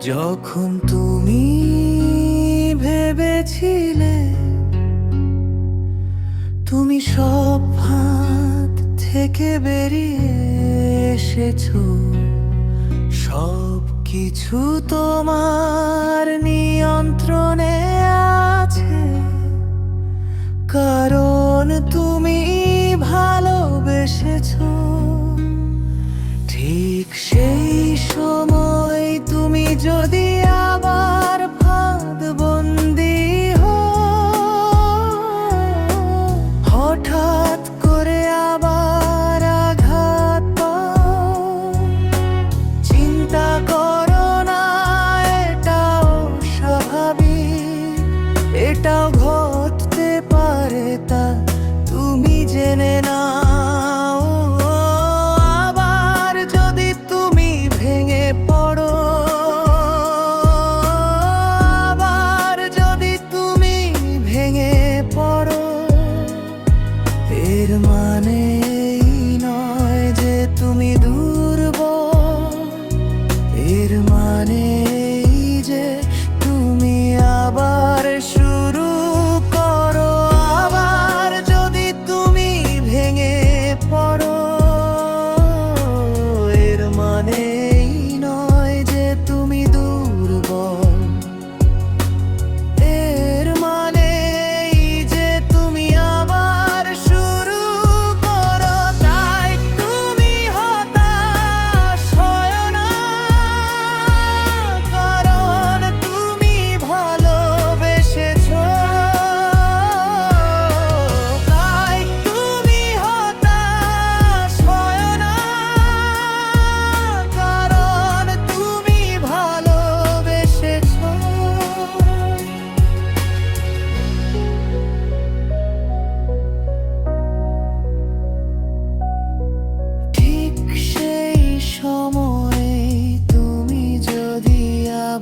যখন তুমি ভেবেছিলে তুমি সব হাত থেকে বেরিয়ে এসেছ সব কিছু তোমার নিয়ন্ত্রণে আছে। কারণ তুমি ভালোবেসেছো।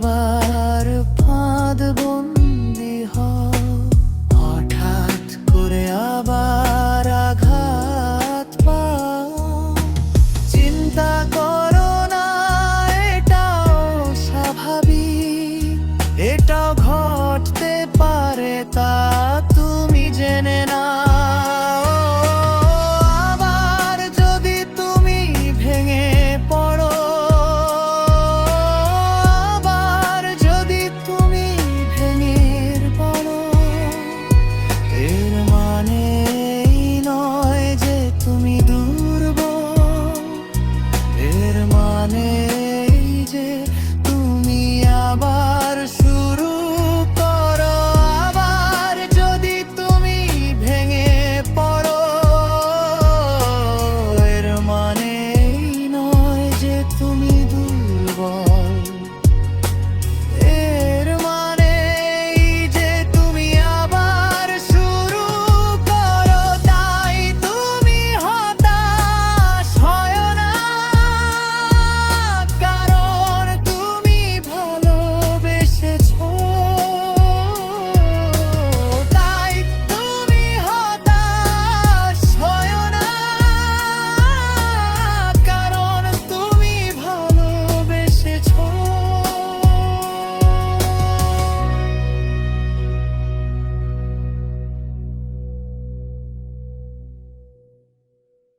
আবার ফাঁদ বন্দি হঠাৎ করে আবার আঘাত পা। চিন্তা করো না স্বাভাবিক। এটাও ঘটতে পারে, তা তুমি জেনে না মানে যে তুমি আবার